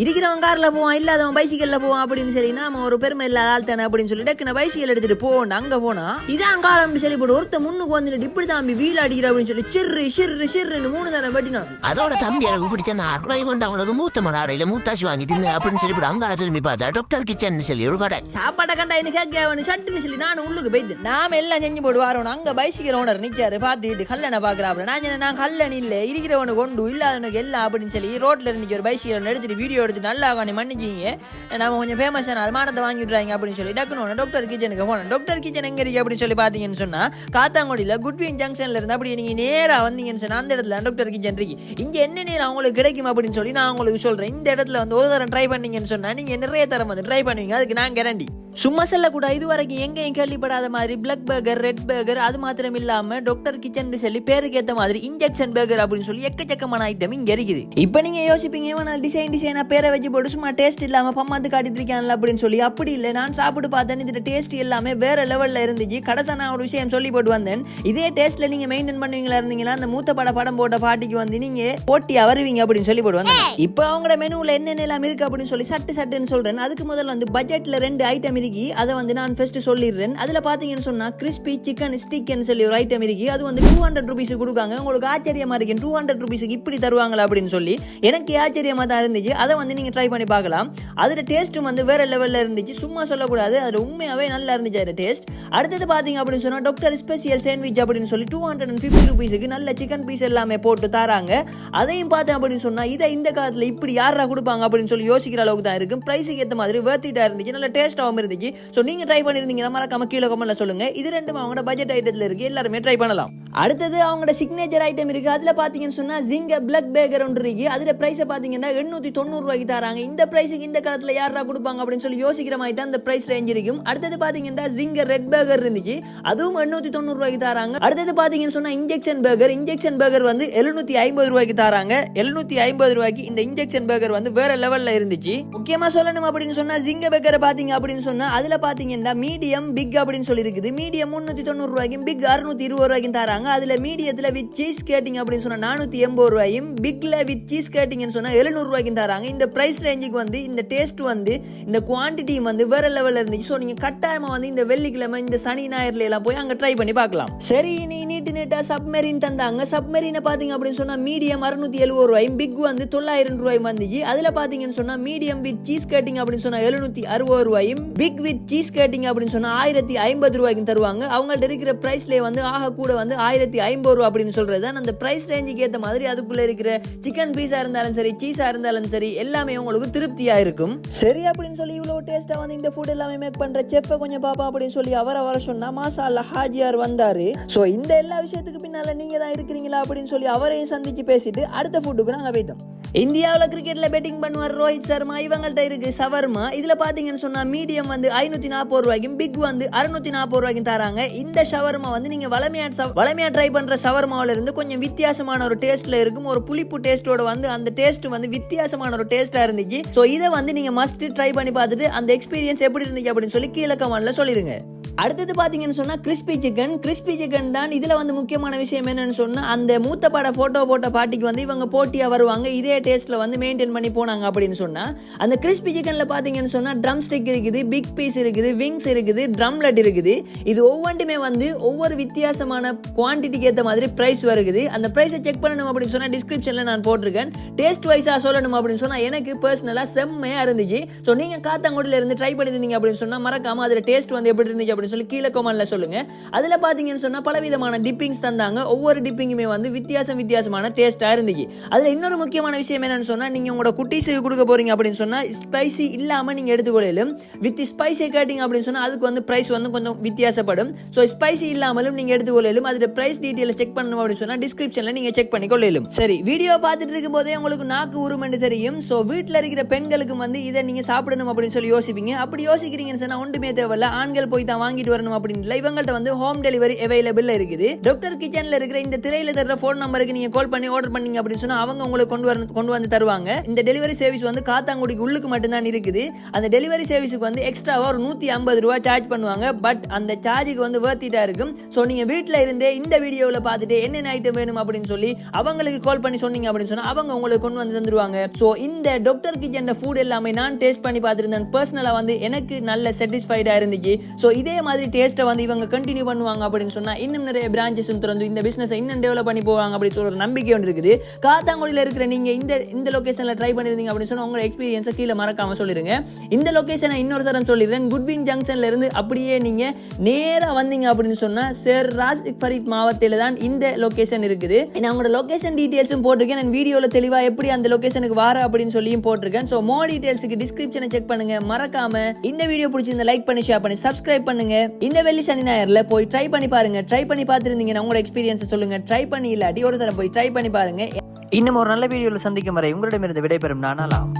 இருக்கிறவன் கார்ல போவான் இல்லாதவன் பைசிக்கல்ல போவான் அப்படின்னு சொல்லி நாம ஒரு பெருமை இல்லாத ஆள் தானே அப்படின்னு சொல்லி டக்குன பைசிக்கல் எடுத்துட்டு போவோம் அங்க போனா இதான் காலம்னு சொல்லி போட்டு ஒருத்த முன்னுக்கு வந்துட்டு இப்படி தம்பி வீல் அடிக்கிற அப்படின்னு சொல்லி சிறு சிறு சிறுன்னு மூணு தானே வெட்டினான். அதோட தம்பி எனக்கு பிடிச்ச நான் வந்து அவனுக்கு மூத்த மலாடையில மூத்தாசி வாங்கி தின்னு அப்படின்னு சொல்லி அங்கால திரும்பி பார்த்தா டாக்டர் கிச்சன் சொல்லி ஒரு கடை. சாப்பாட்டை கண்டா எனக்கு கேட்க அவனு சட்டுன்னு சொல்லி நானும் உள்ளுக்கு போயிட்டு நாம எல்லாம் செஞ்சு போட்டு வரோம். அங்க பைசிக்கல் ஓனர் நிக்காரு பார்த்துட்டு கல்லணை பாக்குறாப்ல நான் நான் கல்லணை இல்ல இருக்கிறவனு கொண்டு இல்லாதவனுக்கு எல்லாம் அப்படின்னு சொல்லி ரோட்ல இருந்து ஒரு பைசிக்கல் எடுத்துட்டு வீடியோ எடுத்து நல்லா உட்காந்து மன்னிச்சிங்க. நம்ம கொஞ்சம் ஃபேமஸான அல்மானத்தை வாங்கி விட்றாங்க அப்படின்னு சொல்லி டக்குனு டாக்டர் கிச்சனுக்கு போனேன் டாக்டர் கிச்சன் எங்கே இருக்கு அப்படின்னு சொல்லி பார்த்தீங்கன்னு சொன்னால் காத்தாங்குடியில் குட்வின் ஜங்ஷனில் இருந்து அப்படி நீங்கள் நேராக வந்தீங்கன்னு சொன்னால் அந்த இடத்துல டாக்டர் கிச்சன் இருக்கு. இங்கே என்ன நேரம் அவங்களுக்கு கிடைக்கும் அப்படின்னு சொல்லி நான் உங்களுக்கு சொல்கிறேன் இந்த இடத்துல வந்து ஒரு தரம் ட்ரை பண்ணீங்கன்னு சொன்னால் நீங்கள் நிறைய தரம் வந்து ட்ரை பண்ணுவீங்க. அதுக்கு நான் கேரண்டி சும்மா செல்லக்கூட இது வரைக்கும் எங்கேயும் கேள்விப்படாத மாதிரி பிளாக் பர்கர் ரெட் பர்கர் அது மாத்திரம் இல்லாம டாக்டர் கிச்சன் சொல்லி பேருக்கு ஏத்த மாதிரி இன்ஜெக்ஷன் பர்கர் அப்படின்னு சொல்லி எக்கச்சக்கமான ஐட்டம் இங்க இருக்குது. இப்போ நீங்க யோசிப்பீங்க இவன் டிசைன் டிசைனா பேரை வச்சு போட்டு சும்மா டேஸ்ட் இல்லாம பம்மாந்து காட்டிட்டு இருக்கான்ல அப்படின்னு சொல்லி. அப்படி இல்லை நான் சாப்பிட்டு பார்த்தேன் இதுல டேஸ்ட் எல்லாமே வேற லெவல்ல இருந்துச்சு. கடைசா நான் ஒரு விஷயம் சொல்லி போட்டு வந்தேன். இதே டேஸ்ட்ல நீங்க மெயின்டைன் பண்ணுவீங்களா இருந்தீங்களா அந்த மூத்த பட படம் போட்ட பாட்டிக்கு வந்து நீங்க போட்டியா வருவீங்க அப்படின்னு சொல்லி போட்டு வந்தேன். இப்போ அவங்களோட மெனுவில் என்னென்ன எல்லாம் இருக்கு அப்படின்னு சொல்லி சட்டு சட்டுன்னு சொல்றேன். அதுக்கு முதல்ல வந்து பட்ஜெட்ல ரெண்டு ஐட்டம் இருக்கு அதை வந்து நான் ஃபர்ஸ்ட் சொல்லிடுறேன். அதில் பார்த்தீங்கன்னு சொன்னால் கிறிஸ்பி சிக்கன் ஸ்டிக்னு சொல்லி ஒரு ஐட்டம் இருக்கு. அது வந்து டூ ஹண்ட்ரட் ருபீஸ் கொடுக்காங்க. உங்களுக்கு ஆச்சரியமாக இருக்கு. டூ ஹண்ட்ரட் ருபீஸுக்கு இப்படி தருவாங்களா அப்படின்னு சொல்லி. எனக்கு ஆச்சரியமாக தான் இருந்துச்சு. அதை வந்து நீங்கள் ட்ரை பண்ணி பார்க்கலாம். அதோட டேஸ்ட்டும் வந்து வேற லெவலில் இருந்துச்சு. சும்மா சொல்லக்கூடாது. அது உண்மையாகவே நல்லா இருந்துச்சு அதோட டேஸ்ட் அடுத்தது பார்த்தீங்க அப்படின்னு சொன்னால் டாக்டர் ஸ்பெஷல் சாண்ட்விச் அப்படின்னு சொல்லி டூ ஹண்ட்ரட் அண்ட் ஃபிஃப்டி ருபீஸுக்கு நல்ல சிக்கன் பீஸ் எல்லாமே போட்டு தராங்க. அதையும் பார்த்தேன் அப்படின்னு சொன்னால் இதை இந்த காலத்தில் இப்படி யாரா கொடுப்பாங்க அப்படின்னு சொல்லி யோசிக்கிற அளவுக்கு தான் இருக்கும் ப்ரைஸுக்கு ஏற்ற மாதிரி வேர்த்திட்டாக இருந்துச்சு. நல்ல டேஸ்ட்டாகவும் இருந்துச்சு. ஸோ நீங்கள் ட்ரை பண்ணிருந்தீங்கன்னா மறக்காம கீழே கமெண்ட்ல சொல்லுங்க. இது ரெண்டும் அவங்களோட பட்ஜெட் ஐட்டத்தில் இருக்கு. எல்லாருமே ட்ரை பண்ணலாம். அடுத்தது அவங்களோட சிக்னேச்சர் ஐட்டம் இருக்கு. அதுல பார்த்தீங்கன்னு சொன்னா ஜிங்க பிளக் பேக்கர் ஒன்று இருக்கு. அதில் பிரைஸ் பாத்தீங்கன்னா எண்ணூத்தி தொண்ணூறு ரூபாய்க்கு தராங்க. இந்த ப்ரைஸுக்கு இந்த காலத்துல யாரா கொடுப்பாங்க அப்படின்னு சொல்லி யோசிக்கிற மாதிரி தான் இந்த ப்ரைஸ் ரேஞ்ச் இருக்கும் அடுத்தது பாத்தீங்கன்னா ஜிங்க ரெட் பேக்கர் இருந்துச்சு. அதுவும் எண்ணூத்தி தொண்ணூறு ரூபாய்க்கு தராங்க. அடுத்தது பார்த்தீங்கன்னு சொன்னா இன்ஜெக்ஷன் பேக்கர் இன்ஜெக்ஷன் பேக்கர் வந்து எழுநூத்தி ஐம்பது ரூபாய்க்கு தராங்க. எழுநூத்தி ஐம்பது ரூபாய்க்கு இந்த இன்ஜெக்ஷன் பேக்கர் வந்து வேற லெவல்ல இருந்துச்சு. முக்கியமா சொல்லணும் அப்படின்னு சொன்னா ஜிங்க பேக்கரை பார்த்தீங்க அப்படின்னு பார்த்தோம்னா அதில் பார்த்தீங்கன்னா மீடியம் பிக் அப்படின்னு சொல்லி இருக்குது மீடியம் முந்நூற்றி தொண்ணூறு ரூபாய்க்கும் பிக் அறுநூத்தி இருபது ரூபாய்க்கும் தராங்க. அதில் மீடியத்தில் வித் சீஸ் கேட்டிங் அப்படின்னு சொன்னால் நானூற்றி எண்பது ரூபாயும் பிக்ல வித் சீஸ் கேட்டிங்கன்னு சொன்னால் எழுநூறுவாய்க்கும் தராங்க. இந்த ப்ரைஸ் ரேஞ்சுக்கு வந்து இந்த டேஸ்ட் வந்து இந்த குவான்டிட்டி வந்து வேறு லெவலில் இருந்துச்சு. ஸோ நீங்கள் கட்டாயமாக வந்து இந்த வெள்ளிக்கிழமை இந்த சனி ஞாயிறுல எல்லாம் போய் அங்கே ட்ரை பண்ணி பார்க்கலாம். சரி நீ நீட்டு நீட்டா சப்மெரின் தந்தாங்க. சப்மெரினை பார்த்தீங்க அப்படின்னு சொன்னால் மீடியம் அறுநூத்தி எழுபது ரூபாயும் பிக் வந்து தொள்ளாயிரம் ரூபாயும் வந்துச்சு. அதில் பார்த்தீங்கன்னு சொன்னால் மீடியம் வித் சீஸ் கேட்டிங் அப்படின்னு சொன்னால் எழுநூத்தி அறுபது ரூபாயும் பிக் வித் சீஸ் கேட்டிங் அப்படின்னு சொன்னா ஆயிரத்தி ஐம்பது ரூபாய்க்கு தருவாங்க. அவங்கள்ட்ட இருக்கிற ப்ரைஸ்லேயே வந்து ஆக கூட வந்து ஆயிரத்தி ஐம்பது ரூபா அப்படின்னு சொல்றது தான் அந்த ப்ரைஸ் ரேஞ்சுக்கு ஏத்த மாதிரி அதுக்குள்ள இருக்கிற சிக்கன் பீஸா இருந்தாலும் சரி சீஸா இருந்தாலும் சரி எல்லாமே உங்களுக்கு திருப்தியா இருக்கும். சரி அப்படின்னு சொல்லி இவ்வளவு டேஸ்டா வந்து இந்த ஃபுட் எல்லாமே மேக் பண்ற செஃப்பை கொஞ்சம் பாப்பா அப்படின்னு சொல்லி அவரை வர சொன்னா மாசா அல்ல ஹாஜியார் வந்தாரு. சோ இந்த எல்லா விஷயத்துக்கு பின்னால நீங்கள் தான் இருக்கிறீங்களா அப்படின்னு சொல்லி அவரையும் சந்திச்சு பேசிட்டு அடுத்த ஃபுட்டுக்கு நாங்க போய்த்தோம் இந்தியாவில் கிரிக்கெட்ல பேட்டிங் பண்ணுவார் ரோஹித் சர்மா இவங்கள்ட்ட இருக்கு சவர்மா. இதுல பார்த்தீங்கன்னு சொன்னா மீடியம் வந்து ஐநூத்தி நாற்பது ரூபாய்க்கும் பிக் வந்து அறுநூத்தி நாற்பது ரூபாய்க்கும் தராங்க. இந்த ஷவர்மா வந்து நீங்க வளமையா வளமையா ட்ரை பண்ற ஷவர்மாவில இருந்து கொஞ்சம் வித்தியாசமான ஒரு டேஸ்ட்ல இருக்கும். ஒரு புளிப்பு டேஸ்டோட வந்து அந்த டேஸ்ட் வந்து வித்தியாசமான ஒரு டேஸ்டா இருந்துச்சு. ஸோ இதை வந்து நீங்க மஸ்ட் ட்ரை பண்ணி பார்த்துட்டு அந்த எக்ஸ்பீரியன்ஸ் எப்படி இருந்துச்சு அப்படின்னு சொல்லி கீழே கமெண்ட்ல சொல்லிருங்க. அடுத்தது பார்த்தீங்கன்னு சொன்னால் கிறிஸ்பி சிக்கன் கிறிஸ்பி சிக்கன் தான் இதில் வந்து முக்கியமான விஷயம் என்னன்னு சொன்னால் அந்த மூத்த பட ஃபோட்டோ போட்ட பாட்டிக்கு வந்து இவங்க போட்டியாக வருவாங்க இதே டேஸ்ட்டில் வந்து மெயின்டைன் பண்ணி போனாங்க அப்படின்னு சொன்னால் அந்த கிறிஸ்பி சிக்கனில் பார்த்தீங்கன்னு சொன்னால் ட்ரம் ஸ்டிக் இருக்குது பிக் பீஸ் இருக்குது விங்ஸ் இருக்குது ட்ரம்லெட் இருக்குது. இது ஒவ்வொன்றுமே வந்து ஒவ்வொரு வித்தியாசமான குவான்டிட்டிக்கு ஏற்ற மாதிரி ப்ரைஸ் வருது அந்த ப்ரைஸை செக் பண்ணணும் அப்படின்னு சொன்னால் டிஸ்கிரிப்ஷனில் நான் போட்டிருக்கேன். டேஸ்ட் வைஸாக சொல்லணும் அப்படின்னு சொன்னால் எனக்கு பர்சனலாக செம்மையாக இருந்துச்சு. ஸோ நீங்கள் காத்தாங்குடியில இருந்து ட்ரை பண்ணிருந்தீங்க அப்படின்னு சொன்னால் மறக்காமல் அதில் டேஸ்ட் வந்து எப்படி இருந்துச்சு அப்படின்னு சொல்லி கீழே கமெண்ட்ல சொல்லுங்க. அதுல பாத்தீங்கன்னு சொன்னா பலவிதமான டிப்பிங்ஸ் தந்தாங்க. ஒவ்வொரு டிப்பிங்குமே வந்து வித்தியாசம் வித்தியாசமான டேஸ்டா இருந்துச்சு. அதுல இன்னொரு முக்கியமான விஷயம் என்னன்னு சொன்னா நீங்க உங்களோட குட்டீஸுக்கு கொடுக்க போறீங்க அப்படின்னு சொன்னா ஸ்பைசி இல்லாம நீங்க எடுத்துக்கொள்ளும் வித் ஸ்பைசி கேட்டிங் அப்படின்னு சொன்னா அதுக்கு வந்து பிரைஸ் வந்து கொஞ்சம் வித்தியாசப்படும். ஸோ ஸ்பைசி இல்லாமலும் நீங்க எடுத்துக்கொள்ளும் அதோட பிரைஸ் டீட்டெயில் செக் பண்ணணும் அப்படின்னு சொன்னா டிஸ்கிரிப்ஷன்ல நீங்க செக் பண்ணி கொள்ளும் சரி வீடியோ பார்த்துட்டு இருக்கும் போதே உங்களுக்கு நாக்கு உருமென்று தெரியும். ஸோ வீட்டில் இருக்கிற பெண்களுக்கு வந்து இதை நீங்க சாப்பிடணும் அப்படின்னு சொல்லி யோசிப்பீங்க. அப்படி யோசிக்கிறீங்கன்னு சொன்னா ஒன்றுமே தேவையில்ல. ஆண்கள் போய் தான் வாங்கி வாங்கிட்டு வரணும் அப்படின்னு இல்லை இவங்கள்ட்ட வந்து ஹோம் டெலிவரி அவைலபிள் இருக்குது. டாக்டர் கிச்சன்ல இருக்கிற இந்த திரையில தர ஃபோன் நம்பருக்கு நீங்க கால் பண்ணி ஆர்டர் பண்ணீங்க அப்படின்னு சொன்னா அவங்க உங்களுக்கு கொண்டு வர கொண்டு வந்து தருவாங்க. இந்த டெலிவரி சர்வீஸ் வந்து காத்தாங்குடிக்கு உள்ளுக்கு மட்டும்தான் இருக்குது. அந்த டெலிவரி சர்வீஸுக்கு வந்து எக்ஸ்ட்ராவா ஒரு நூத்தி ஐம்பது ரூபா சார்ஜ் பண்ணுவாங்க. பட் அந்த சார்ஜுக்கு வந்து வேர்த்திட்டா இருக்கும். ஸோ நீங்க வீட்டில் இருந்தே இந்த வீடியோவில் பார்த்துட்டு என்னென்ன ஐட்டம் வேணும் அப்படின்னு சொல்லி அவங்களுக்கு கால் பண்ணி சொன்னீங்க அப்படின்னு சொன்னா அவங்க உங்களுக்கு கொண்டு வந்து தந்துருவாங்க. ஸோ இந்த டாக்டர் கிச்சன் ஃபுட் எல்லாமே நான் டேஸ்ட் பண்ணி பார்த்துருந்தேன். பர்சனலாக வந்து எனக்கு நல்ல சாட்டிஸ்ஃபைடாக இருந்துச்சு. ஸோ இதே மாதிரி டேஸ்ட்டை வந்து இவங்க கண்டினியூ பண்ணுவாங்க அப்படின்னு சொன்னால் இன்னும் நிறைய பிரான்ச்சஸும் திறந்து இந்த பிஸ்னஸை இன்னும் டெவலப் பண்ணி போவாங்க அப்படின்னு சொல்கிற நம்பிக்கை ஒன்று இருக்குது. காத்தாங்குடியில் இருக்கிற நீங்கள் இந்த இந்த லொக்கேஷனில் ட்ரை பண்ணிருந்தீங்க அப்படின்னு சொன்னால் உங்களோட எக்ஸ்பீரியன்ஸை கீழே மறக்காம சொல்லிருங்க. இந்த லொக்கேஷனை இன்னொரு தரம் சொல்லிடுறேன். குட்வின் ஜங்ஷன்ல இருந்து அப்படியே நீங்கள் நேராக வந்தீங்க அப்படின்னு சொன்னால் சர் ராசிக் ஃபரீத் மாவட்டத்தில் தான் இந்த லொகேஷன் இருக்குது. நான் உங்களோட லொகேஷன் டீட்டெயில்ஸும் போட்டிருக்கேன். நான் வீடியோவில் தெளிவாக எப்படி அந்த லொகேஷனுக்கு வார அப்படின்னு சொல்லியும் போட்டிருக்கேன். ஸோ மோ டீட்டெயில்ஸுக்கு டிஸ்கிரிப்ஷனை செக் பண்ணுங்கள் மறக்காமல் இந்த வீடியோ பிடிச்சிருந்த லைக் பண்ணி ஷேர் பண்ணி சப்ஸ்கிரைப் பண்ணுங்க இந்த வெள்ளி சனி ஞாயிறுல போய் ட்ரை பண்ணி பாருங்க. ட்ரை பண்ணி பார்த்துருந்தீங்கன்னா உங்களோட எக்ஸ்பீரியன்ஸ் சொல்லுங்க. ட்ரை பண்ணி இல்லாட்டி ஒரு தடவை போய் ட்ரை பண்ணி பாருங்க. இன்னும் ஒரு நல்ல வீடியோவில் சந்திக்கும் வரை உங்களிடமிருந்து விடைபெறும். நானாலாம்